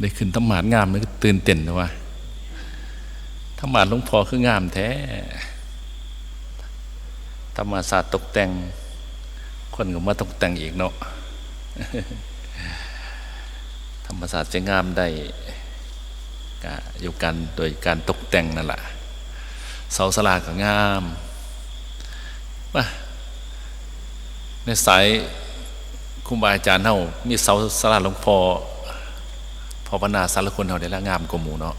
ได้ขึ้นธรรมาดงามเลยตื่นเต้นนะว่าธรรมาดหลวงพ่อคืองามแท้ธรรมศาสตร์ตกแต่ง คนก็มาตกแต่งอีกเนาะธรรมศาสตร์จะงามได้ก็อยู่กันโดยการตกแต่งนั่นแหละเสาสลาก็งามว่าในสาย ครูบาอาจารย์เฮามีเสาสลาหลวงพ่อพอพนาสารคนเฮาได้ละงามกว่าหมู่เนาะ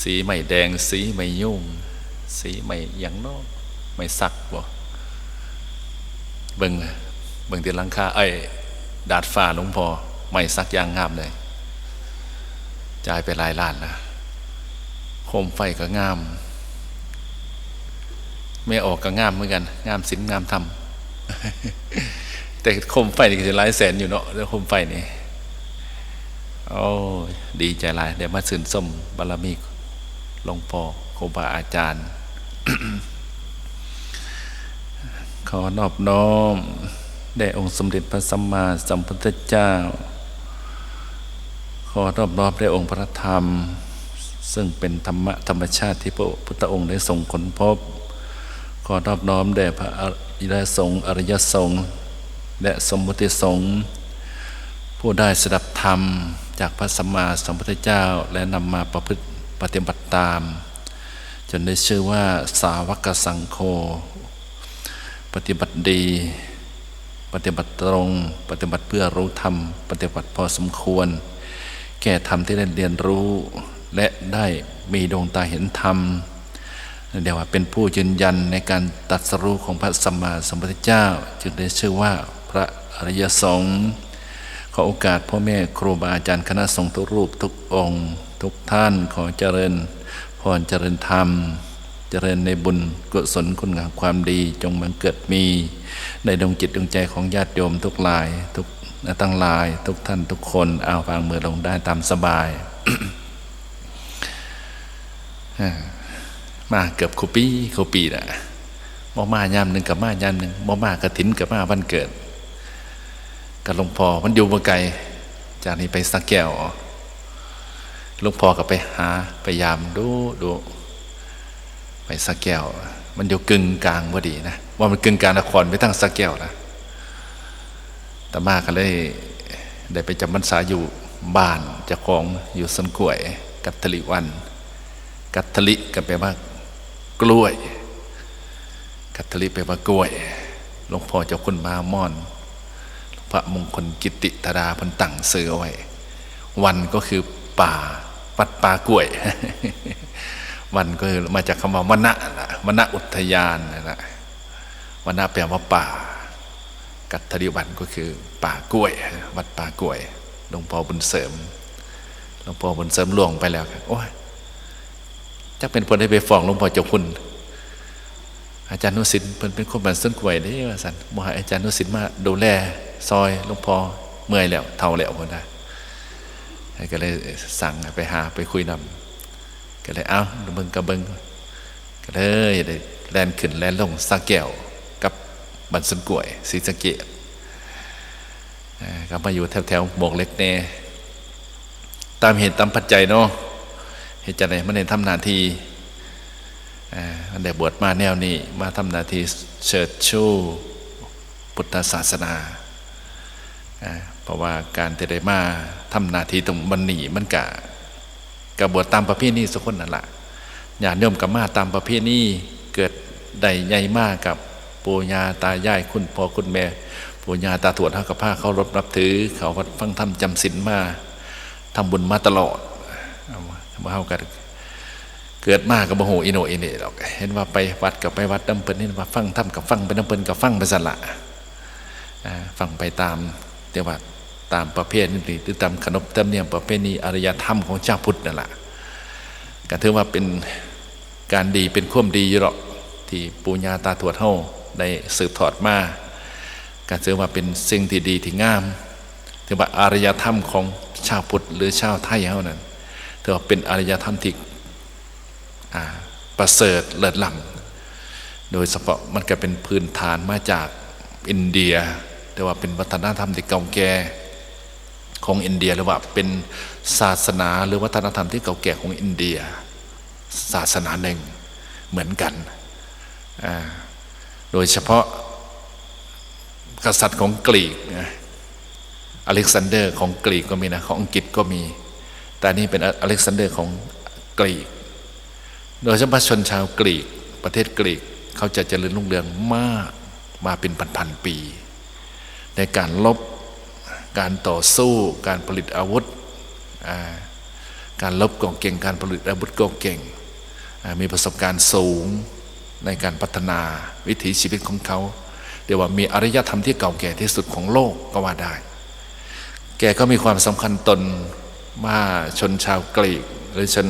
สีไม่แดงสีไม่ยุ่ง สีไม่ยังเนาะไม่สักบ่เบิ่งเบิ่งที่หลังคาไอ้ยดาดฟ้าหลวงพ่อไม่สักอย่างงามเลยจ่ายไปหลายล้านนะโคมไฟก็งาม ไม่ออกก็งามเหมือนกัน งามศิลงามธรรม แต่โคมไฟนี่ก็จะหลายแสนอยู่เนาะเรื่องโคมไฟนี่โอ้ดีใจหลายเดี๋ยวมาสืนส้มบารมีหลวงพ่อครูบาอาจารย์ ขอนอบน้อมแด่องค์สมเด็จพระสัมมาสัมพุทธเจ้า ขอนอบน้อมแด่องค์พระธรรม ซึ่งเป็นธรรมะธรรมชาติที่พระพุทธองค์ได้ทรงค้นพบ ขอนอบน้อมแด่พระอริยสงฆ์อริยสงฆ์ และสมมุติสงฆ์ผู้ได้สดับธรรมจากพระสัมมาสัมพุทธเจ้า และนำมาประพฤติปฏิบัติตาม จนได้ชื่อว่าสาวกสังโฆปฏิบัติดี ปฏิบัติตรง ปฏิบัติเพื่อรู้ธรรม ปฏิบัติพอสมควร แก่ธรรมที่ได้เรียนรู้ และได้มีดวงตาเห็นธรรมเดี๋ยวว่าเป็นผู้ยืนยันในการตัดสรู้ของพระสัมมาสัมพุทธเจ้า จึงได้ชื่อว่า พระอริยสงฆ์ขอโอกาสพ่อแม่ครูบาอาจารย์คณะสงฆ์ทุกรูปทุกองค์ ทุกท่านขอเจริญพรเจริญธรรม เจริญในบุญกุศลคุณงามความดีจงบังเกิดมี ในดวงจิตดวงใจของญาติโยมทุกหลายทุกตั้งหลายทุกท่านทุกคนเอาวางมือลงได้ตามสบายมาเกือบคูปีคูปีนะบ่มายามหนึ่งกับมายามหนึ่งบ่มากระถินกับมาวันเกิด กับหลวงพ่อมันอยู่บ่ไกลจากนี้ไปสักแก้วหลวงพ่อก็ไปหาไปยามดูดูไปสักแก้ว มันอยู่กึ่งกลางพอดีนะว่ามันกึ่งกลางนครไปตั้งสักแก้วนะแต่มาก็เลยได้ไปจำพรรษาอยู่บ้านจ้าของอยู่สวนกล้วย กัตตลิวัน กัตทลิก็แปลว่ากล้วย กัตทลิแปลว่ากล้วยหลวงพ่อเจ้าคุณมาม่อน พระมงคลกิติธดาพันตั้งเสือไว้ วันก็คือป่าวัดป่ากล้วย วันก็คือมาจากคำว่าวนะนะวนะอุทยานนะนะวนะแปลว่าป่า กัตทลิวันก็คือป่ากล้วย วัดป่ากล้วยหลวงพ่อบุญเสริมหลวงพ่อบุญเสริมล่วงไปแล้วครับโอ้ยจักเป็นคนได้ไปฟ้องหลวงพ่อเจ้าคุณ อาจารย์นุสินเพิ่นเป็นคนบ้านส้นกล้วยเด้ว่าซั่นบ่ให้อาจารย์นุสินมาดูแลซอยหลวงพ่อเมื่อยแล้วเฒ่าแล้วพุ่นน่ะก็เลยสั่งไปหาไปคุยนำก็เลยเอ้าเบิงก็เบิงก็เลยแล่นขึ้นแล่นลงสาแก้วกับบ้านส้นกล้วยศรีสะเกษอ่าก็มาอยู่แถวๆหมวกเล็กแน่ตามเหตุตามปัจจัยเนาะเหตุจัดไหนมันได้ทำนาที มันได้บวชมาแนวนี้ มาทำนาทีเชิดชูพุทธศาสนาเพราะว่าการที่ได้มาทำนาทีตรงบันหนีมันกะกับบวชตามประเพณีสุคนนั่นแหละญาติโยมกับมาตามประเพณีเกิดได้ใหญ่มากกับปู่ย่าตายายคุณพ่อคุณแม่ปู่ย่าตาถวดเท่ากับผ้าเขารบรับถือ เขาวัดฟังธรรมจำศีลมาทำบุญมาตลอดมาเข้ากัน เกิดมากกับโมโหอิโนอินเนหรอกเห็นว่าไปวัดกับไปวัดน้ำเปิลนี่ว่าฟังทำกับฟังไปน้ำเปิลกับฟังไปสละฟังไปตามเดี๋ยวว่าตามประเภทนี้หรือตามขนบธรรมเนียมประเพณีอารยธรรมของเจ้าพุทธนั่นแหละก็ถือว่าเป็นการดีเป็นข่วมดีอยู่หรอกที่ปูญาตาถวดเฮาได้สืบทอดมาก็ถือว่าเป็นสิ่งที่ดีที่งามถือว่าอารยธรรมของชาวพุทธหรือชาวไทยเฮานั้นถือว่าเป็นอารยธรรมที่ ประเสริฐเลิศล้ำโดยเฉพาะมันก็เป็นพื้นฐานมาจากอินเดียแต่ว่าเป็นวัฒนธรรมที่เก่าแก่ของอินเดียหรือว่าเป็นศาสนาหรือวัฒนธรรมที่เก่าแก่ของอินเดีย ศาสนาหนึ่งเหมือนกัน โดยเฉพาะกษัตริย์ของกรีกอเล็กซานเดอร์ของกรีกก็มีนะของอังกฤษก็มี แต่นี่เป็นอเล็กซานเดอร์ของกรีก โดยเฉพาะชนชาวกรีก ประเทศกรีกเขาจะเจริญรุ่งเรืองมากมาเป็นพันๆปี ในการลบการต่อสู้การผลิตอาวุธ การลบก็เก่ง การผลิตอาวุธก็เก่ง มีประสบการณ์สูงในการพัฒนาวิถีชีวิตของเขาเรียกว่ามีอารยธรรมที่เก่าแก่ที่สุดของโลกก็ว่าได้ แกก็มีความสำคัญตนว่าชนชาวกรีก หรือชน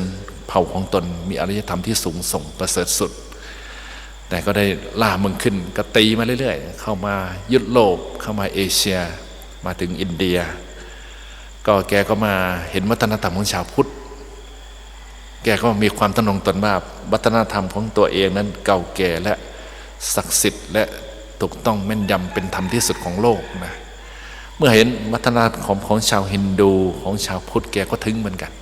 เผ่าของตนมีอารยธรรมที่สูงส่งประเสริฐสุด แต่ก็ได้ล่าเมืองขึ้นก็ตีมาเรื่อยๆ เข้ามายุโรปเข้ามาเอเชีย มาถึงอินเดีย ก็แกก็มาเห็นวัฒนธรรมของชาวพุทธแกก็มีความตระหนงตนว่าวัฒนธรรมของตัวเองนั้นเก่าแก่และศักดิ์สิทธิ์และถูกต้องแม่นยำเป็นธรรมที่สุดของโลกนะเมื่อเห็นวัฒนธรรมของชาวฮินดูของชาวพุทธแกก็ถึงเหมือนกัน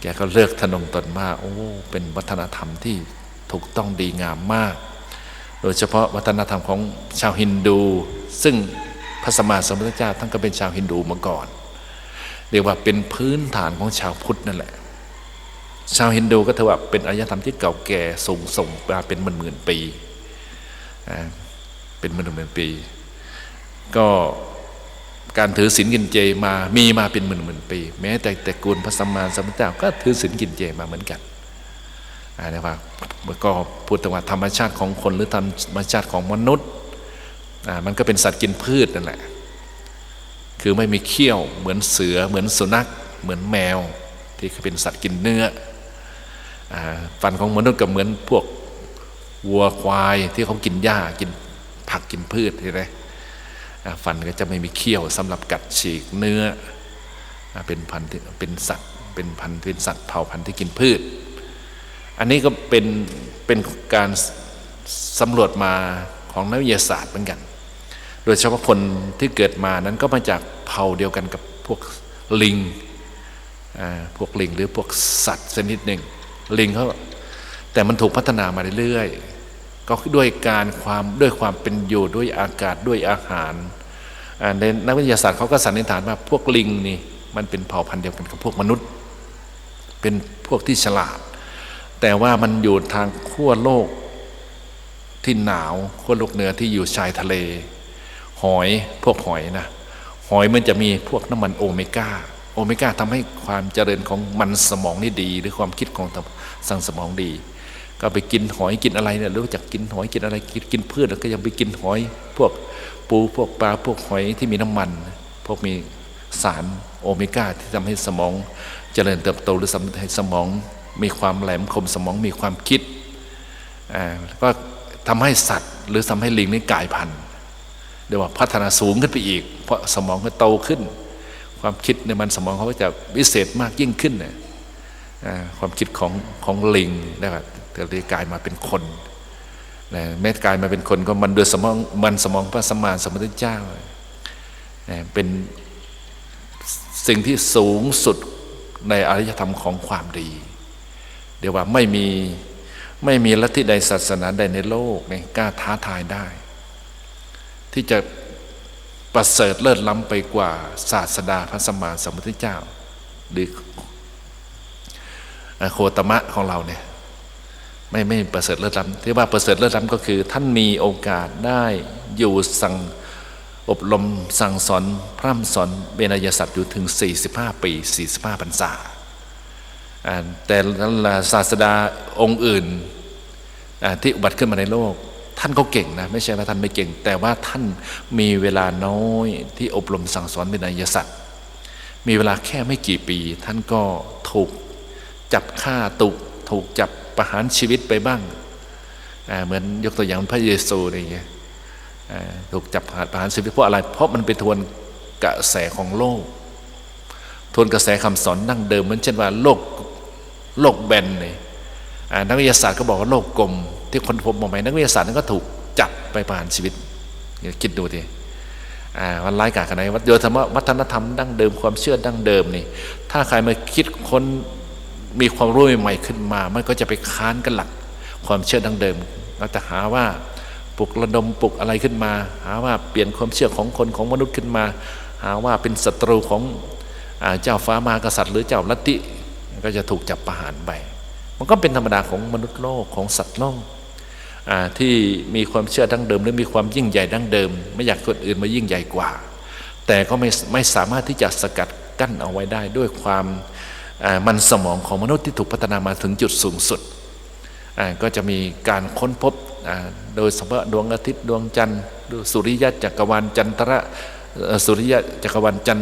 แกก็เลือกทนงตนว่าโอ้เป็นวัฒนธรรมที่ถูกต้องดีงามมาก โดยเฉพาะวัฒนธรรมของชาวฮินดู ซึ่งพระสมมาสมพุทธเจ้าท่านก็เป็นชาวฮินดูมาก่อน เรียกว่าเป็นพื้นฐานของชาวพุทธนั่นแหละ ชาวฮินดูก็ถือว่าเป็นอารยธรรมที่เก่าแก่สูงส่งมาเป็นหมื่นหมื่นๆปี เป็นหมื่นหมื่นๆปี ก็ การถือศีลกินเจมามีมาเป็นหมื่นหมื่นๆปี แม้แต่แต่กูลพระสัมมาสัมพุทธเจ้าก็ถือศีลกินเจมาเหมือนกันอ่านะครับก็พูดถึงว่าธรรมชาติของคนหรือธรรมชาติของมนุษย์อ่ามันก็เป็นสัตว์กินพืชนั่นแหละคือไม่มีเขี้ยวเหมือนเสือเหมือนสุนัข เหมือนแมว ที่เป็นสัตว์กินเนื้ออาฟันของมนุษย์ก็เหมือนพวกวัวควายที่เขากินหญ้ากินผักกินพืชใช่ไหม ฟันก็จะไม่มีเขี้ยวสำหรับกัดฉีกเนื้อเป็นพันธุ์เป็นสัตว์เป็นพันธุ์เป็นสัตว์เผ่าพันธุ์ที่กินพืช อันนี้ก็เป็นเป็นการสำรวจมาของนักวิทยาศาสตร์เหมือนกัน โดยเฉพาะคนที่เกิดมานั้นก็มาจากเผ่าเดียวกันกับพวกลิงพวกลิงหรือพวกสัตว์ชนิดหนึ่งลิงเขาแต่มันถูกพัฒนามาเรื่อยๆ ก็ด้วยการความด้วยความเป็นอยู่ด้วยอากาศด้วยอาหารในนักวิทยาศาสตร์เขาก็สันนิษฐานว่าพวกลิงนี่มันเป็นเผ่าพันธุ์เดียวกันกับพวกมนุษย์ เป็นพวกที่ฉลาด แต่ว่ามันอยู่ทางขั้วโลกที่หนาวขั้วโลกเหนือที่อยู่ชายทะเล หอยพวกหอยนะหอยมันจะมีพวกน้ำมันโอเมก้าโอเมก้าทำให้ความเจริญของมันสมองนี่ดี หรือความคิดของสั่งสมองดี ก็ไปกินหอยกินอะไรเนี่ยรู้จักกินหอยกินอะไรกินกินพืชแล้วก็ยังไปกินหอย พวกปูพวกปลาพวกหอยที่มีน้ำมัน พวกมีสารโอเมก้าที่ทำให้สมองเจริญเติบโตหรือทำให้สมอง มีความแหลมคมสมองมีความคิดก็ทำให้สัตว์ หรือทำให้ลิงนี่กลายพันธุ์เรียกว่าพัฒนาสูงขึ้นไปอีก เพราะสมองก็โตขึ้น ความคิดในมันสมองเขาก็จะวิเศษมากยิ่งขึ้นเนี่ยความคิดของของลิงนะครับ จะเลยกลายมาเป็นคนนะแม้กลายมาเป็นคนก็มันโดยสมองมันสมองพระสมมาสมพุทธเจ้านะเป็นสิ่งที่สูงสุดในอารยธรรมของความดี เดี๋ยวว่าไม่มีไม่มีลัทธิใดศาสนาใดในโลกเนี่ยกล้าท้าทายได้ ที่จะประเสริฐเลิศล้ำไปกว่าศาสดาพระสัมมาสัมพุทธเจ้า หรือโคตมะของเราเนี่ย ไม่ไม่ประเสริฐเลิศล้ำที่ว่าประเสริฐเลิศล้ำก็คือ ท่านมีโอกาสได้อยู่สั่งอบรมสั่งสอนพร่ำสอนเบญยศัตร์อยู่ถึง 45 ปี 45พรรษาแต่ละศาสดาองค์อื่นที่อุบัติขึ้นมาในโลก ท่านก็เก่งนะไม่ใช่ว่าท่านไม่เก่ง แต่ว่าท่านมีเวลาน้อยที่อบรมสั่งสอนเบญยศัตร์มีเวลาแค่ไม่กี่ปี ท่านก็ถูกจับฆ่าตุกถูกจับ ประหารชีวิตไปบ้างเหมือนยกตัวอย่างพระเยซูอะไรอย่างเงี้ยถูกจับประหารชีวิตเพราะอะไร เพราะมันไปทวนกระแสของโลก ทวนกระแสคำสอนดั้งเดิมเหมือนเช่นว่าโลกโลกแบนเลยนักวิทยาศาสตร์ก็บอกว่าโลกกลม ที่คนพบมาใหม่นักวิทยาศาสตร์นั้นก็ถูกจับไปประหารชีวิตคิดดูทีอ่าวันร้ายกาขนาดไหนวัดโยธรรมวัฒนธรรมดั้งเดิมความเชื่อดั้งเดิมนี่ ถ้าใครมาคิดคน มีความรู้ใหม่ๆขึ้นมา มันก็จะไปค้านกันหลัก ความเชื่อดั้งเดิมเราจะหาว่าปลุกระดมปลุกอะไรขึ้นมา หาว่าเปลี่ยนความเชื่อของคนของมนุษย์ขึ้นมา หาว่าเป็นศัตรูของอเจ้าฟ้ามหากษัตริย์ หรือเจ้าลัทธิก็จะถูกจับประหารไปมันก็เป็นธรรมดาของมนุษย์โลกของสัตว์โลกอ่าที่มีความเชื่อดั้งเดิมหรือมีความยิ่งใหญ่ดั้งเดิม ไม่อยากคนอื่นมายิ่งใหญ่กว่า แต่ก็ไม่ไม่สามารถที่จะสกัดกั้นเอาไว้ได้ด้วยความ มันสมองของมนุษย์ที่ถูกพัฒนามาถึงจุดสูงสุด ก็จะมีการค้นพบโดยเฉพาะดวงอาทิตย์ดวงจันทร์ดูสุริยะจักรวาลจันทระสุริยะจักรวาลจัน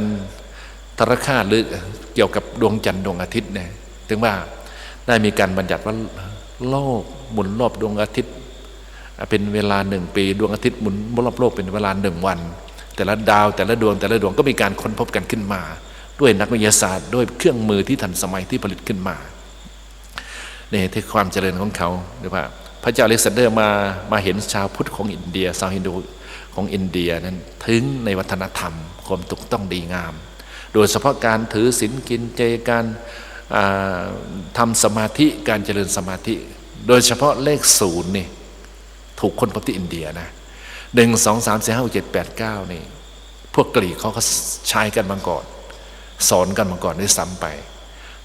ทรคาหรือเกี่ยวกับดวงจันทร์ดวงอาทิตย์เนี่ยถึงว่าได้มีการบัญญัติว่าโลกหมุนรอบดวงอาทิตย์ เป็นเวลาหนึ่งปี ดวงอาทิตย์หมุนรอบโลกเป็นเวลาหนึ่งวัน แต่ละดาวแต่ละดวงแต่ละดวงก็มีการค้นพบกันขึ้นมา ด้วยนักวิทยาศาสตร์ ด้วยเครื่องมือที่ทันสมัยที่ผลิตขึ้นมาเนี่ยที่ความเจริญของเขาหรือว่า พระเจ้าอเล็กซานเดอร์มามาเห็นชาวพุทธของอินเดียชาวฮินดูของอินเดียนั้นถึงในวัฒนธรรมความถูกต้องดีงาม โดยเฉพาะการถือศีลกินเจการอ่าทำสมาธิการเจริญสมาธิ โดยเฉพาะเลขศูนย์นี่ถูกคนพบที่อินเดียนะหนึ่งสองสามสี่ห้าเจ็ดแปดเก้านี่ พวกกรีกเขาก็ใช้กันมาก่อน สอนกันมาก่อนด้วยซ้ำไป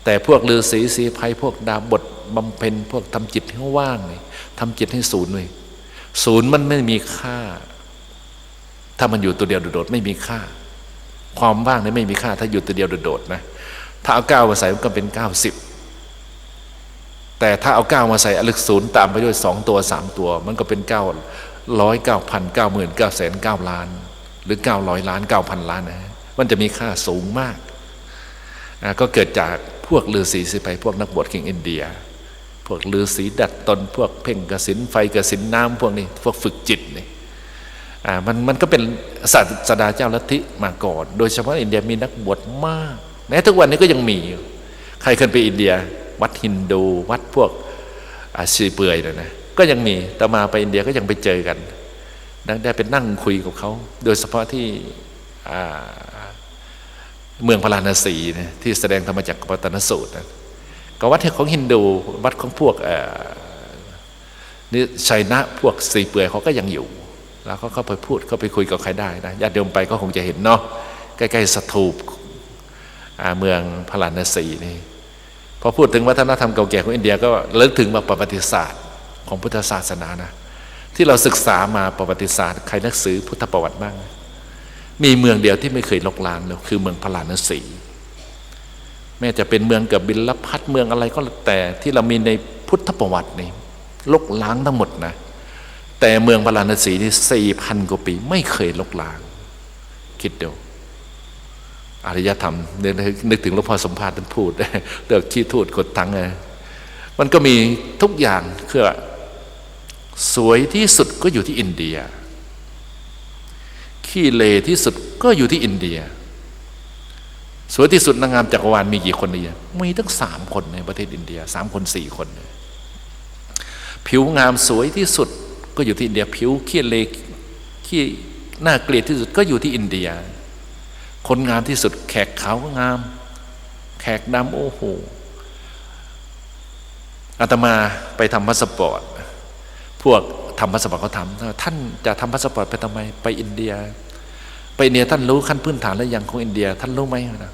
แต่พวกฤาษีสีภัยพวกดาบทบำเพ็ญพวกทำจิตให้ว่างนี่ทำจิตให้ศูนย์เลยศูนย์มันไม่มีค่า ถ้ามันอยู่ตัวเดียวโดดๆไม่มีค่า ความว่างนี่ไม่มีค่า ถ้าอยู่ตัวเดียวโดดๆนะถ้าเอาเก้ามาใส่มันก็เป็นเก้าสิบแต่ถ้าเอาเก้ามาใส่อลึกศูนย์ตามไปด้วยสองตัวสามตัว มันก็เป็นเก้าร้อยเก้าพันเก้าหมื่นเก้าแสนเก้าล้าน หรือเก้าร้อยล้านเก้าพันล้านนะมันจะมีค่าสูงมาก ก็เกิดจากพวกฤาษีสิไปพวกนักบวชเก่งอินเดีย พวกฤาษีดัดตน พวกเพ่งกสินไฟกสินน้ำพวกนี้ พวกฝึกจิตนี่มันมันก็เป็นศาสดาเจ้าลัทธิมาก่อน โดยเฉพาะอินเดียมีนักบวชมากแม้ทุกวันนี้ก็ยังมีอยู่ใครเคยไปอินเดีย วัดฮินดู วัดพวกอาชีเปื่อยนะนะก็ยังมีแต่มาไปอินเดียก็ยังไปเจอกันได้ไปนั่งคุยกับเขา โดยเฉพาะที่อ่า เมืองพาราณสีนะที่แสดงธรรมจักรปัตนสูตรนะก็วัดของฮินดูวัดของพวกอ่อนี่ชัยนะพวกสีเปื่อยเขาก็ยังอยู่ แล้วเขาก็ไปพูดเขาไปคุยกับใครได้นะญาติโยมไปก็คงจะเห็นเนาะใกล้ๆสถูปอ่าเมืองพาราณสีนี่พอพูดถึงวัฒนธรรมเก่าแก่ของอินเดียก็เลิกถึงมาประวัติศาสตร์ของพุทธศาสนานะที่เราศึกษามาประวัติศาสตร์ใครนักสือพุทธประวัติบ้าง มีเมืองเดียวที่ไม่เคยลกล้างเลยคือเมืองพาราณสีแม้จะเป็นเมืองกับบิลลพัทเมืองอะไรก็แต่ที่เรามีในพุทธประวัตินี่ลกล้างทั้งหมดนะ แต่เมืองพาราณสีนี่สี่พันกว่าปี ไม่เคยลกล้าง คิดเดียวอารยธรรมนึกนึกถึงหลวงพ่อสมภารท่านพูดเรื่องขี้ทูดกดทั้งไงมันก็มีทุกอย่างคือสวยที่สุดก็อยู่ที่อินเดีย ขี้เลที่สุดก็อยู่ที่อินเดีย สวยที่สุดนางงามจักรวาลมีกี่คนเนี่ยมีตั้งสามคนในประเทศอินเดียสามคนสี่คน ผิวงามสวยที่สุดก็อยู่ที่อินเดีย ผิวขี้เลขี้น่าเกลียดที่สุดก็อยู่ที่อินเดีย คนงามที่สุด แขกขาวก็งาม แขกดำโอ้โหอาตมาไปทำพาสปอร์ต พวกทำพาสปอร์ตเขาทำท่านจะทำพาสปอร์ตไปทำไมไปอินเดีย ไปอินเดียท่านรู้ขั้นพื้นฐานแล้วยังของอินเดีย ท่านรู้ไหมนะ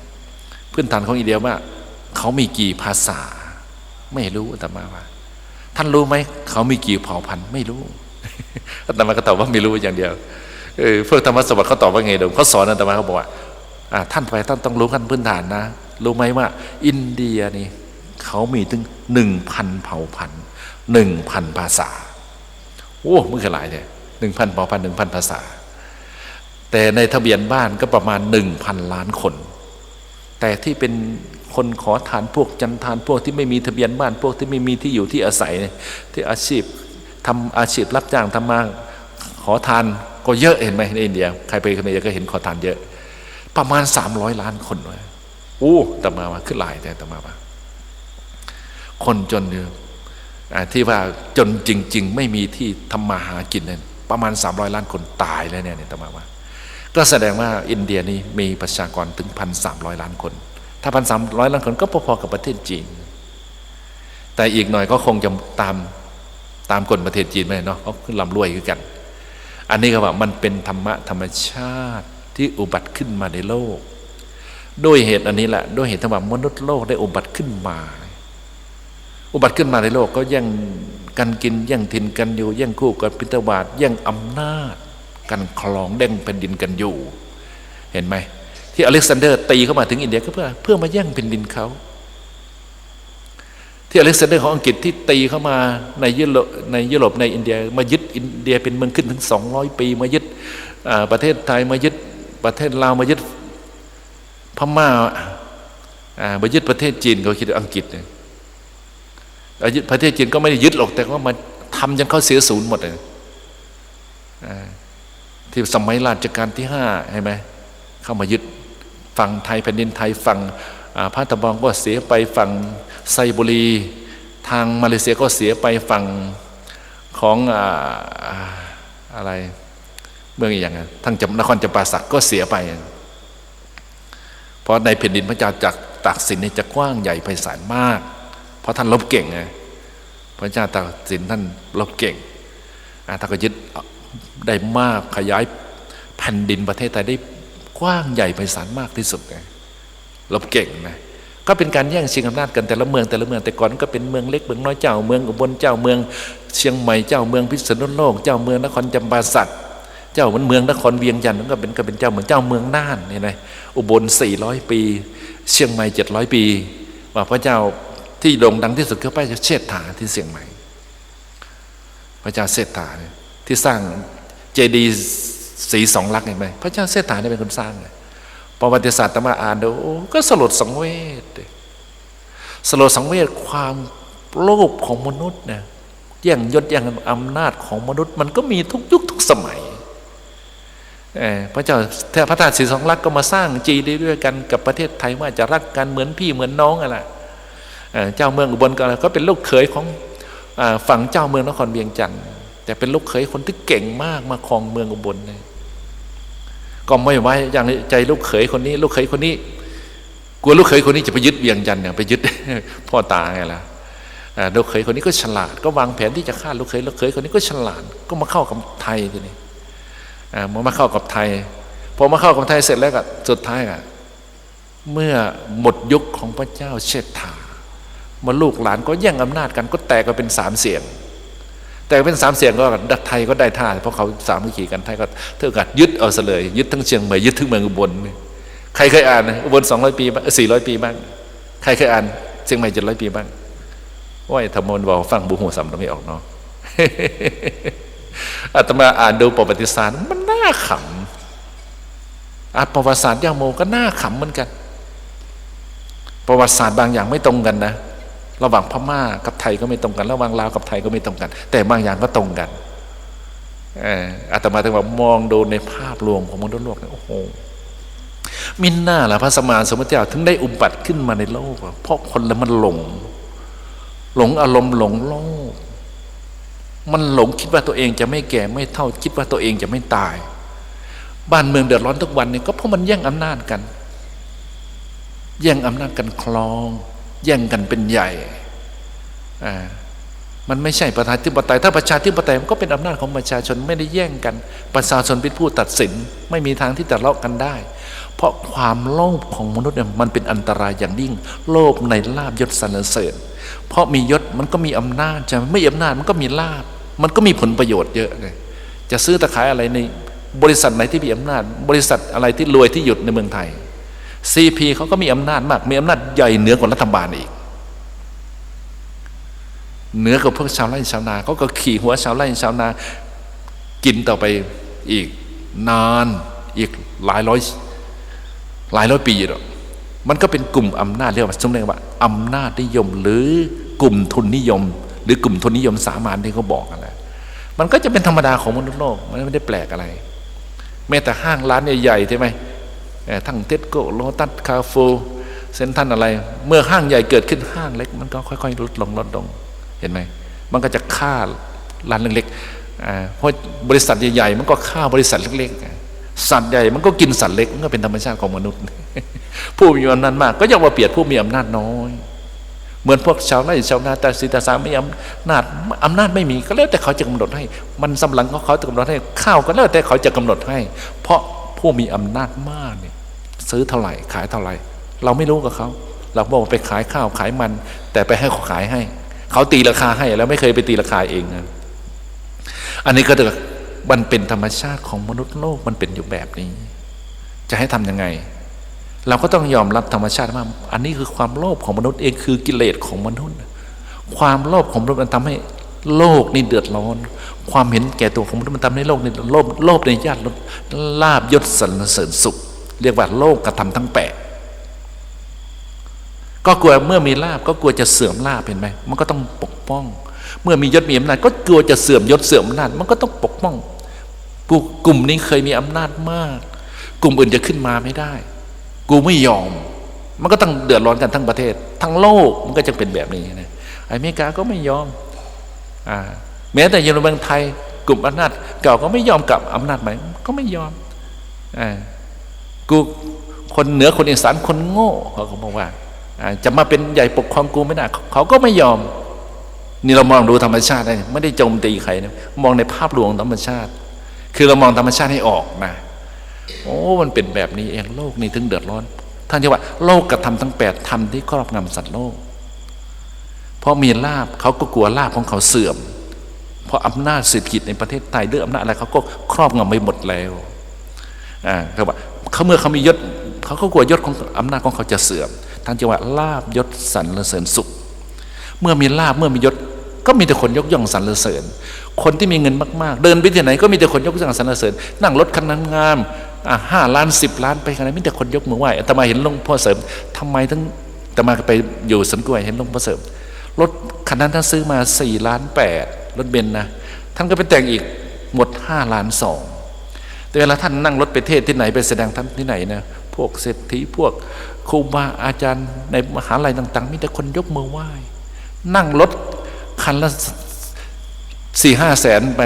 พื้นฐานของอินเดียว่า เขามีกี่ภาษา ไม่รู้อาตมาว่า ท่านรู้ไหมเขามีกี่เผ่าพันธุ์ไม่รู้อาตมาก็ตอบว่าไม่รู้อย่างเดียวเออพวกธรรมสวัสดิ์เขาตอบว่าไงเดี๋ยวเขาสอนอาตมาเขาบอกว่าท่านไปท่านต้องรู้ขั้นพื้นฐานนะรู้ไหมว่า อินเดียนี่เขามีถึงหนึ่งพันเผ่าพันธุ์หนึ่งพันภาษาโอ้มันคือหลายเนี่ยหนึ่งพันเผ่าพันธุ์หนึ่งพันภาษา แต่ในทะเบียนบ้านก็ประมาณหนึ่งพันล้านคน แต่ที่เป็นคนขอทานพวกจันทานพวกที่ไม่มีทะเบียนบ้านพวกที่ไม่มีที่อยู่ที่อาศัยที่อาชีพทำอาชีพรับจ้างทำมาขอทานก็เยอะเห็นไหมในอินเดียใครไปอินเดียก็เห็นขอทานเยอะ ประมาณสามร้อยล้านคนเลยโอ้ตมาว่าขึ้นหลายแต่ตมาว่าคนจนเนี่ยที่ว่าจนจริง ๆ ไม่มีที่ทำมาหากินเนี่ยประมาณสามร้อยล้านคนตายแล้วเนี่ยเนี่ยตมาว่า ก็แสดงว่าอินเดียนี่มีประชากรถึงพันสามร้อยล้านคน ถ้าพันสามร้อยล้านคนก็พอๆกับประเทศจีน แต่อีกหน่อยก็คงจะตามตามคนประเทศจีนไปเนาะเขาขึ้นลำรวยคือกัน อันนี้ก็ว่ามันเป็นธรรมะธรรมชาติที่อุบัติขึ้นมาในโลก ด้วยเหตุอันนี้แหละด้วยเหตุที่ว่ามนุษย์โลกได้อุบัติขึ้นมา อุบัติขึ้นมาในโลกก็แย่งกันกินแย่งถิ่นกันอยู่แย่งคู่กันพิตวาทแย่งอำนาจ กันครองแด่งแผ่นดินกันอยู่ เห็นไหมที่อเล็กซานเดอร์ตีเข้ามาถึงอินเดียก็เพื่อเพื่อมาแย่งแผ่นดินเขาที่อเล็กซานเดอร์ของอังกฤษที่ตีเข้ามาในยุโรปในยุโรปในอินเดียมายึดอินเดียเป็นเมืองขึ้นถึงสองร้อยปี มายึดประเทศไทยมายึดประเทศลาวมายึดพม่ามายึดประเทศจีนเขาคิดว่าอังกฤษเนี่ยอ่ายึดประเทศจีนก็ไม่ได้ยึดหรอกแต่ว่ามาทำจนเขาเสียศูนย์หมดเลย ที่สมัยราชการที่ห้าเห็นไหมเข้ามายึดฝั่งไทยแผ่นดินไทยฝั่งพระตะบองก็เสียไปฝั่งไซบุรี ทางมาเลเซียก็เสียไปฝั่งของอ่าอ่าอะไรเมืองอีกอย่างอะทั้งจนครจำปาสักก็เสียไป เพราะในแผ่นดินพระเจ้าจากตากสินนี่จะกว้างใหญ่ไพศาลมาก เพราะท่านลบเก่งไงพระเจ้าตากสินท่านลบเก่งอ่าท่านก็ยึด ได้มากขยายแผ่นดินประเทศไทยได้กว้างใหญ่ไพศาลมากที่สุดไงลบเก่งนะก็เป็นการแย่งชิงอำนาจกันแต่ละเมืองแต่ละเมืองแต่ก่อนก็เป็นเมืองเล็กเมืองน้อยเจ้าเมืองอุบลเจ้าเมือง เชียงใหม่เจ้าเมืองพิษณุโลก เจ้าเมืองนครจำปาสักเจ้ามันเมืองนครเวียงจันทร์ก็เป็นก็เป็นเจ้าเมืองเจ้าเมืองน่านเนี่ยนะอุบลสี่ร้อยปี เชียงใหม่เจ็ดร้อยปีว่าพระเจ้าที่โด่งดังที่สุดคือพระเจ้าเชษฐาที่เชียงใหม่ พระเจ้าเชษฐาเนี่ย ที่สร้างเจดีย์สีสองลักษณ์เห็นไหมพระเจ้าเชษฐาเนี่ยเป็นคนสร้างเลยประวัติศาสตร์ตมาอ่านดูก็สลดสังเวชสลดสังเวชความโลภของมนุษย์เนี่ยแย่งยศแย่งอำนาจของมนุษย์ มันก็มีทุกยุคทุกสมัยเออพระเจ้าเทพระธาตุสีสองลักษณ์ก็มาสร้างจีดีด้วยกันกับประเทศไทยว่าจะรักกันเหมือนพี่เหมือนน้องอะไรเจ้าเมืองอุบลก็เป็นลูกเขยของฝั่งเจ้าเมืองนครเวียงจันทร์ แต่เป็นลูกเขยคนที่เก่งมากมาครองเมืองอุบลเลยก็ไม่ไว้อย่างใจลูกเขยคนนี้ ลูกเขยคนนี้กลัวลูกเขยคนนี้จะไปยึดเวียงจันทร์เนี่ยไปยึดพ่อตาไงล่ะลูกเขยคนนี้ก็ฉลาด ก็วางแผนที่จะฆ่าลูกเขยลูกเขยคนนี้ก็ฉลาด ก็มาเข้ากับไทยทีนี้มามาเข้ากับไทยพอมาเข้ากับไทยเสร็จแล้วก็สุดท้ายอะเมื่อหมดยุคของพระเจ้าเชษฐามาลูกหลานก็แย่งอำนาจกันก็แตกกันเป็นสามเสียง แต่เป็นสามเสียงก็ดัไทยก็ได้ท่าเพราะเขาสามัคคีกันไทยก็เท่ากับยึดเอาซะเลยยึดทั้งเชียงใหม่ยึดทั้งเมืองอุบลใครเคยอ่านอุบลสองร้อยปีสี่ร้อยปีบ้างใครเคยอ่านเชียงใหม่เจ็ดร้อยปีบ้างว่าธรรมนบอกฟังบุหูสัมเราไม่ออกเนาะอาตมาอ่านดูประวัติศาสตร์มันน่าขำอ่านประวัติศาสตร์ย่าโมก็น่าขำเหมือนกัน ประวัติศาสตร์บางอย่างไม่ตรงกันนะ ระหว่างพม่ากับไทยก็ไม่ตรงกัน ระหว่างลาวกับไทยก็ไม่ตรงกัน แต่บางอย่างก็ตรงกันอาตมาถึงว่ามองดูในภาพรวมของมนุษย์โลกเนี่ยโอ้โหมินน่าล่ะพระสมานสมุทธเจ้าถึงได้อุบัติขึ้นมาในโลก เพราะคนละมันหลง หลงอารมณ์หลงโลก มันหลงคิดว่าตัวเองจะไม่แก่ไม่เท่าคิดว่าตัวเองจะไม่ตาย บ้านเมืองเดือดร้อนทุกวันนี้ก็เพราะมันแย่งอำนาจกัน แย่งอำนาจกันคลอง แย่งกันเป็นใหญ่อ่ามันไม่ใช่ประชาธิปไตย ถ้าประชาธิปไตยมันก็เป็นอำนาจของประชาชนไม่ได้แย่งกัน ประชาชนเป็นผู้ตัดสิน ไม่มีทางที่จะเลาะกันได้ เพราะความโลภของมนุษย์เนี่ยมันเป็นอันตรายอย่างยิ่ง โลภในลาบยศสรรเสริญ เพราะมียศมันก็มีอำนาจจะไม่มีอำนาจมันก็มีลาบ มันก็มีผลประโยชน์เยอะเลยจะซื้อตะขายอะไรในบริษัทไหนที่มีอำนาจ บริษัทอะไรที่รวยที่หยุดในเมืองไทย ซีพีเขาก็มีอำนาจมาก มีอำนาจใหญ่เหนือกว่ารัฐบาลอีก เหนือกว่าพวกชาวไร่ชาวนาเขาก็ขี่หัวชาวไร่ชาวนา กินต่อไปอีกนานอีกหลายร้อยหลายร้อยปีหรอกมันก็เป็นกลุ่มอำนาจเรียกว่าสมมติว่าอำนาจนิยมหรือกลุ่มทุนนิยม หรือกลุ่มทุนนิยมสามัญที่เขาบอกกันแหละมันก็จะเป็นธรรมดาของมนุษย์โลกมันไม่ได้แปลกอะไร แม้แต่ห้างร้านใหญ่ๆใช่ไหม ทั้งเทสโก้โลตัสคาโฟเซนทันอะไร เมื่อห้างใหญ่เกิดขึ้นห้างเล็ก มันก็ค่อยๆลดลงลดลงเห็นไหมมันก็จะฆ่าร้านเล็กๆเพราะบริษัทใหญ่ๆมันก็ฆ่าบริษัทเล็กๆสัตว์ใหญ่มันก็กินสัตว์เล็กมันก็เป็นธรรมชาติของมนุษย์ ผู้มีอำนาจมาก ก็ยังมาเปรียบผู้มีอำนาจน้อย เหมือนพวกชาวไร่ชาวนาตาสีตาสาไม่อำนาจอำนาจไม่มีก็แล้วแต่เขาจะกำหนดให้ มันสำหลังเขาเขาจะกำหนดให้ข้าวก็แล้วแต่เขาจะกำหนดให้ เพราะผู้มีอำนาจมากเนี่ย ซื้อเท่าไหร่ ขายเท่าไหร่ เราไม่รู้กับเขา เราบอกไปขายข้าวขายมัน แต่ไปให้เขาขายให้ เขาตีราคาให้แล้วไม่เคยไปตีราคาเองนะอันนี้ก็เดมันเป็นธรรมชาติของมนุษย์โลกมันเป็นอยู่แบบนี้ จะให้ทำยังไง เราก็ต้องยอมรับธรรมชาติว่าอันนี้คือความโลภของมนุษย์เองคือกิเลสของมนุษย์ ความโลภของมนุษย์มันทำให้โลกนี่เดือดร้อน ความเห็นแก่ตัวของมนุษย์มันทำให้โลกนี่โลภโลภในญาติลาบยศสรรเสริญสุข เรียกว่าโลกกระทำทั้งแปดก็กลัวเมื่อมีลาบก็กลัวจะเสื่อมลาบเห็นไหมมันก็ต้องปกป้อง เมื่อมียศมีอำนาจก็กลัวจะเสื่อมยศเสื่อมอำนาจมันก็ต้องปกป้องผู้กลุ่มนี้เคยมีอำนาจมาก กลุ่มอื่นจะขึ้นมาไม่ได้ กูไม่ยอม มันก็ต้องเดือดร้อนกันทั้งประเทศ ทั้งโลกมันก็จะเป็นแบบนี้นะอเมริกาก็ไม่ยอมอ่าแม้แต่ยูนเมืองไทย กลุ่มอำนาจเก่าก็ไม่ยอมกับอำนาจใหม่ก็ไม่ยอมอ่า กูคนเหนือคนอีสานคนโง่เขาก็บอกว่าจะมาเป็นใหญ่ปกครองกูไม่ได้เขาก็ไม่ยอม นี่เรามองดูธรรมชาติได้ไม่ได้โจมตีใครนะมองในภาพรวมธรรมชาติ คือเรามองธรรมชาติให้ออกนะโอ้มันเป็นแบบนี้เองโลกนี้ถึงเดือดร้อน ท่านจะว่าโลกกระทำทั้งแปดทำที่ครอบงำสัตว์โลก เพราะมีลาบเขาก็กลัวลาบของเขาเสื่อม เพราะอำนาจเศรษฐกิจในประเทศไทยด้วยองอำนาจอะไรเขาก็ครอบงำไปหมดแล้วอ่าเขาว่า เขาเมื่อเขามียศเขาก็กลัวยศของอำนาจของเขาจะเสื่อมท่านจะว่าลาบยศสรรเสริญสุข เมื่อมีลาบเมื่อมียศก็มีแต่คนยกย่องสรรเสริญ คนที่มีเงินมากๆ เดินไปที่ไหนก็มีแต่คนยกย่องสรรเสริญ นั่งรถคันนั้นงามห้าล้านสิบล้านไปขนาดมีแต่คนยกมือไหว้แต่มาเห็นหลวงพ่อเสริมทำไมทั้งแต่มาไปอยู่สวนกล้วยเห็นหลวงพ่อเสริมรถคันนั้นท่านซื้อมาสี่ล้านแปดรถเบนซ์นะท่านก็ไปแต่งอีกหมดห้าล้านสอง แต่เวลาท่านนั่งรถไปเทศที่ไหนไปแสดงท่านที่ไหนนะพวกเศรษฐีพวกครูบาอาจารย์ในมหาลัยต่าง ๆ มีแต่คนยกมือไหว้ นั่งรถคันละสี่ห้าแสนไป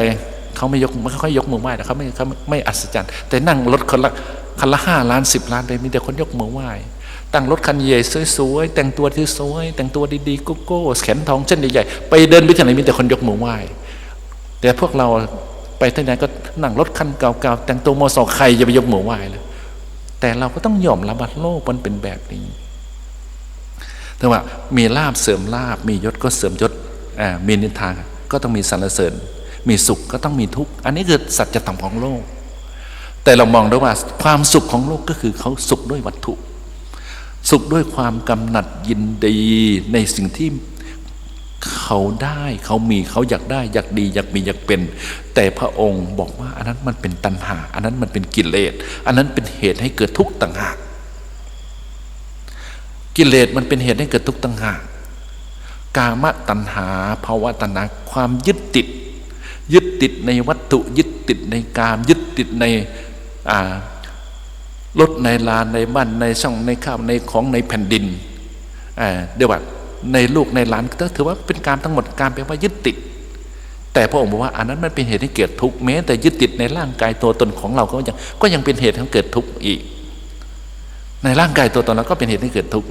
เขาไม่ยกไม่ค่อยยกมือไหว้แต่เขาไม่เขาไม่อัศจรรย์ แต่นั่งรถคนละคันละห้าล้านสิบล้านไปมีแต่คนยกมือไหว้ตั้งรถคันใหญ่สวยๆแต่งตัวที่สวยแต่งตัวดีๆโกโก้แขนทองเส้นใหญ่ๆไปเดินไปที่ไหนมีแต่คนยกมือไหว้แต่พวกเรา ไปที่ไหนก็นั่งรถคันเก่าๆแต่งตัวมอสอใครจะไปยกมือไหว้แล้วแต่เราก็ต้องยอมรับว่าโลกมันเป็นแบบนี้แต่ว่ามีลาบเสริมลาบมียศก็เสริมยศมีนินทาก็ต้องมีสรรเสริญ มีสุขก็ต้องมีทุกข์อันนี้คือสัจธรรมของโลก แต่เรามองด้วยว่าความสุขของโลกก็คือเขาสุขด้วยวัตถุ สุขด้วยความกำหนัดยินดีในสิ่งที่ เขาได้เขามีเขาอยากได้อยากดีอยากมีอยากเป็น แต่พระองค์บอกว่าอันนั้นมันเป็นตัณหา อันนั้นมันเป็นกิเลสอันนั้นเป็นเหตุให้เกิดทุกข์ต่างหากกิเลสมันเป็นเหตุให้เกิดทุกข์ต่างหากกามตัณหาภาวะตัณหาความยึดติด ยึดติดในวัตถุยึดติดในกาม ยึดติดในรถในลานในบ้านในช่องในข้าวในของในแผ่นดินเดี๋ยวว่า ในลูกในหลานก็ถือว่าเป็นการทั้งหมดการแปลว่ายึดติด แต่พระองค์บอกว่าอันนั้นมันเป็นเหตุให้เกิดทุกข์แม้แต่ยึดติดในร่างกายตัวตนของเราก็ยังก็ยังเป็นเหตุให้เกิดทุกข์อีก ในร่างกายตัวตนเราก็เป็นเหตุให้เกิดทุกข์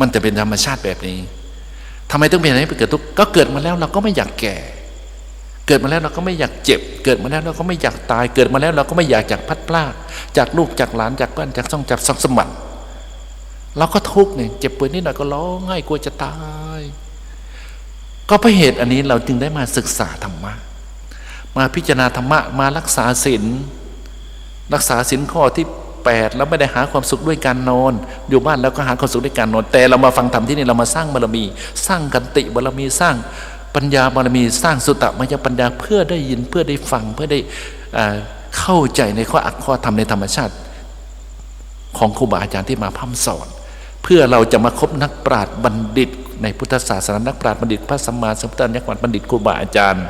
มันจะเป็นธรรมชาติแบบนี้ทำไมต้องเป็นให้เกิดทุกข์ก็เกิดมาแล้วเราก็ไม่อยากแก่ เกิดมาแล้วเราก็ไม่อยากเจ็บ เกิดมาแล้วเราก็ไม่อยากตาย เกิดมาแล้วเราก็ไม่อยากจากพัดพลาดจากลูกจากหลานจากบ้านจากช่องจากสังสมบัติ เราก็ทุกข์เนี่ยเจ็บป่วยนิดหน่อยก็ร้องไห้กลัวจะตาย ก็เพราะเหตุอันนี้เราจึงได้มาศึกษาธรรมะ มาพิจารณาธรรมะมารักษาศีลรักษาศีลข้อที่แปดแล้วไม่ได้หาความสุขด้วยการนอน อยู่บ้านแล้วก็หาความสุขด้วยการนอน แต่เรามาฟังธรรมที่นี่เรามาสร้างบารมี สร้างกันติบารมีสร้างปัญญาบารมีสร้างสุตตะมยปัญญาเพื่อได้ยินเพื่อได้ฟังเพื่อได้เข้าใจในข้ออักข้อธรรมในธรรมชาติ ของครูบาอาจารย์ที่มาพัฒสอน เพื่อเราจะมาคบนักปราชญ์บัณฑิต ในพุทธศาสนานักปราชญ์บัณฑิต พระสัมมาสัมพุทธญาบัณฑิตครูบาอาจารย์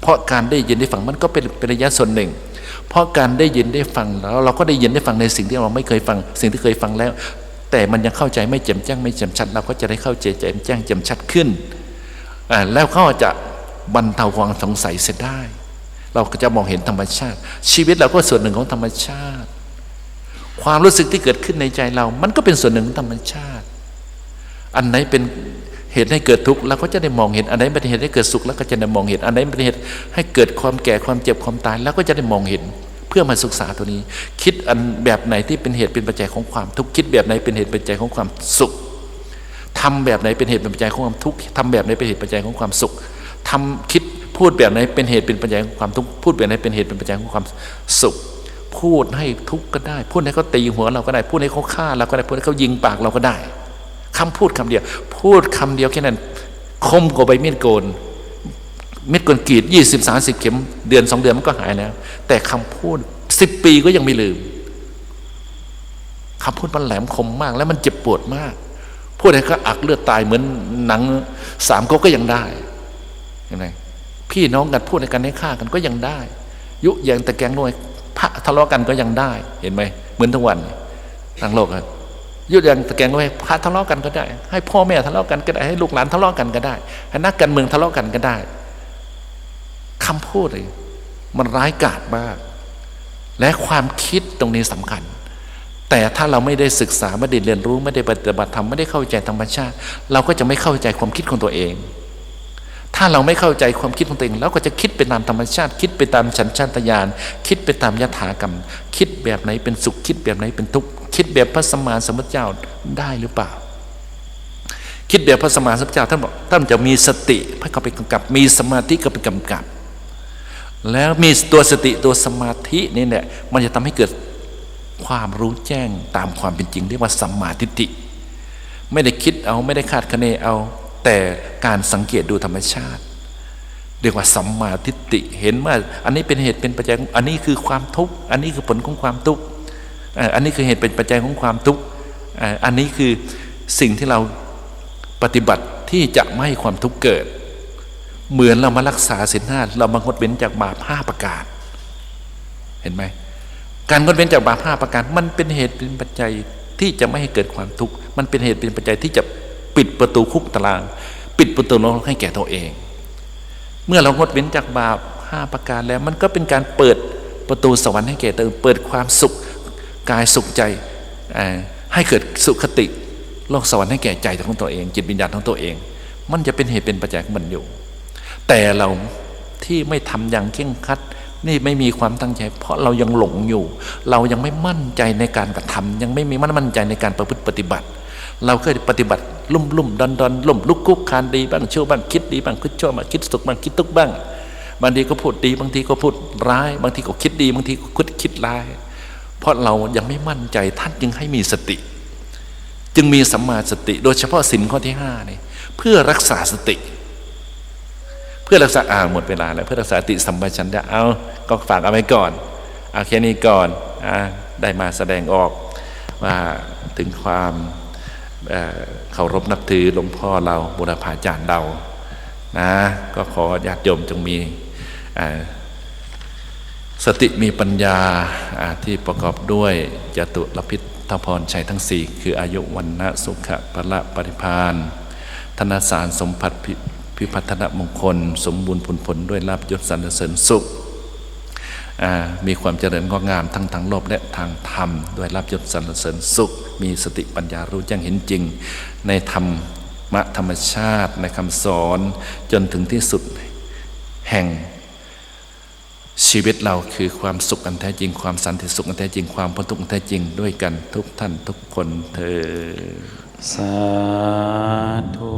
เพราะการได้ยินได้ฟังมันก็เป็นเป็นระยะส่วนหนึ่ง เพราะการได้ยินได้ฟังแล้วเราก็ได้ยินได้ฟังในสิ่งที่เราไม่เคยฟัง สิ่งที่เคยฟังแล้ว แต่มันยังเข้าใจไม่แจ่มแจ้งไม่แจ่มชัด เราก็จะได้เข้าใจแจ่มแจ้งแจ่มชัดขึ้นแล้วก็จะบรรเทาความสงสัยเสียได้ เราก็จะมองเห็นธรรมชาติ ชีวิตเราก็ส่วนหนึ่งของธรรมชาติ ความรู้สึกที่เกิดขึ้นในใจเรา มันก็เป็นส่วนหนึ่งของธรรมชาติ อันไหนเป็นเหตุให้เกิดทุกข์เราก็จะได้มองเห็น อันไหนเป็นเหตุให้เกิดสุขแล้วก็จะได้มองเห็น อันไหนเป็นเหตุให้เกิดความแก่ความเจ็บความตายแล้วก็จะได้มองเห็น เพื่อมาศึกษาตัวนี้ คิดอันแบบไหนที่เป็นเหตุเป็นปัจจัยของความทุกข์คิดแบบไหนเป็นเหตุเป็นปัจจัยของความสุขทำแบบไหนเป็นเหตุเป็นปัจจัยของความทุกข์ทำแบบไหนเป็นเหตุปัจจัยของความสุขทำคิดพูดแบบไหนเป็นเหตุเป็นปัจจัยของความทุกข์พูดแบบไหนเป็นเหตุเป็นปัจจัยของความสุข พูดให้ทุกข์ก็ได้ พูดให้เขาตีหัวเราก็ได้ พูดให้เขาฆ่าเราก็ได้ พูดให้เขายิงปากเราก็ได้คำพูดคำเดียว พูดคำเดียวแค่นั้น คมกว่าใบมีดโกนเม็ดกลกรีดยี่สิบสาสิบเข็ม เดือนสองเดือนมันก็หายแล้ว แต่คำพูดสิบปีก็ยังไม่ลืมคำพูดมันแหลมคมมาก แล้วมันเจ็บปวดมาก พูดให้เขาอักเลือดตายเหมือนหนังสามก๊กก็ยังได้เห็นไหมพี่น้องกันพูดในกันให้ฆ่ากันก็ยังได้ ยุแยงตะแกงด้วย พระทะเลาะกันก็ยังได้เห็นไหมเหมือนทุกวันทั้งโลกยุแยงตะแกงด้วยพระทะเลาะกันก็ได้ ให้พ่อแม่ทะเลาะกันก็ได้ให้ลูกหลานทะเลาะกันก็ได้ให้นักการเมืองทะเลาะกันก็ได้คำพูดเลยมันร้ายกาจมาก และความคิดตรงนี้สำคัญ แต่ถ้าเราไม่ได้ศึกษาไม่ได้เรียนรู้ไม่ได้ปฏิบัติธรรมไม่ได้เข้าใจธรรมชาติ เราก็จะไม่เข้าใจความคิดของตัวเอง ถ้าเราไม่เข้าใจความคิดของตัวเองเราก็จะคิดไปตามธรรมชาติ คิดไปตามฉันชาตญาณคิดไปตามยถากรรม คิดแบบไหนเป็นสุข คิดแบบไหนเป็นทุกข์คิดแบบพระสมมาสมุทเจ้าได้หรือเปล่า คิดแบบพระสมมาสมุทเจ้าท่านบอกท่านจะมีสติให้เขาไปกำกับ มีสมาธิก็ไปกำกับ แล้วมีตัวสติตัวสมาธินี่แหละมันจะทำให้เกิดความรู้แจ้งตามความเป็นจริงเรียกว่าสัมมาทิฏฐิไม่ได้คิดเอาไม่ได้คาดคะเนเอา แต่การสังเกตดูธรรมชาติ เรียกว่าสัมมาทิฏฐิเห็นว่าอันนี้เป็นเหตุเป็นปัจจัยอันนี้คือความทุกข์อันนี้คือผลของความทุกข์อันนี้คือเหตุเป็นปัจจัยของความทุกข์อันนี้คือสิ่งที่เราปฏิบัติที่จะไม่ให้ความทุกข์เกิด เหมือนเรามารักษาศีลห้าเรามางดเว้นจากบาปห้าประการ เห็นไหมการงดเว้นจากบาปห้าประการ มันเป็นเหตุเป็นปัจจัยที่จะไม่ให้เกิดความทุกข์มันเป็นเหตุเป็นปัจจัยที่จะ ปิดประตูคุกตาราง ปิดประตูนรกให้แก่ตัวเอง เมื่อเรางดเว้นจากบาปห้าประการแล้ว มันก็เป็นการเปิดประตูสวรรค์ให้แก่ตัวเปิดความสุขกายสุขใจให้เกิดสุขติโลกสวรรค์ให้แก่ใจของตัวเอง จิตวิญญาณของตัวเอง มันจะเป็นเหตุเป็นปัจจัยของมันอยู่ แต่เราที่ไม่ทำอย่างเคร่งคัด นี่ไม่มีความตั้งใจ เพราะเรายังหลงอยู่ เรายังไม่มั่นใจในการกระทำยังไม่มีมั่นใจในการประพฤติปฏิบัติ เราเคยปฏิบัติลุ่มลุ่มดอนดอนลุ่มลุกคุกคานดีบ้างชั่วบ้างคิดดีบ้างคิดชั่วบ้างคิดสุขบ้างคิดทุกข์บ้างบางทีก็พูดดีบางทีก็พูดร้าย บางทีก็คิดดี บางทีก็คิดคิดร้าย เพราะเรายังไม่มั่นใจท่านจึงให้มีสติ จึงมีสัมมาสติ โดยเฉพาะสินข้อที่ห้านี่เพื่อรักษาสติ เพื่อรักษาอ่าหมดเวลาแล้วเพื่อรักษาสติสัมปชัญญะเอาก็ฝากเอาไว้ก่อนเอาแค่นี้ก่อนอได้มาแสดงออกว่าถึงความ เคารพนับถือหลวงพ่อเราบุรพาจารย์เรานะก็ขอญาติโยมจงมีสติมีปัญญาที่ประกอบด้วยจตุรพิทพรชัยทั้งสี่คืออายุวันนะสุขะพละปริพานธนสารสมผัสพิพัฒนมงคล สมบูรณ์ผลผลด้วยลาบยศสรรเสริญสุข มีความเจริญงอกงามทั้งทางโลกและทางธรรม ด้วยลาบยศสรรเสริญสุข มีสติปัญญารู้แจ้งเห็นจริง ในธรรมะธรรมชาติในคำสอนจนถึงที่สุดแห่งชีวิตเราคือความสุขอันแท้จริง ความสันติสุขอันแท้จริงความพ้นทุกข์อันแท้จริงด้วยกันทุกท่านทุกคนเธอสาธุ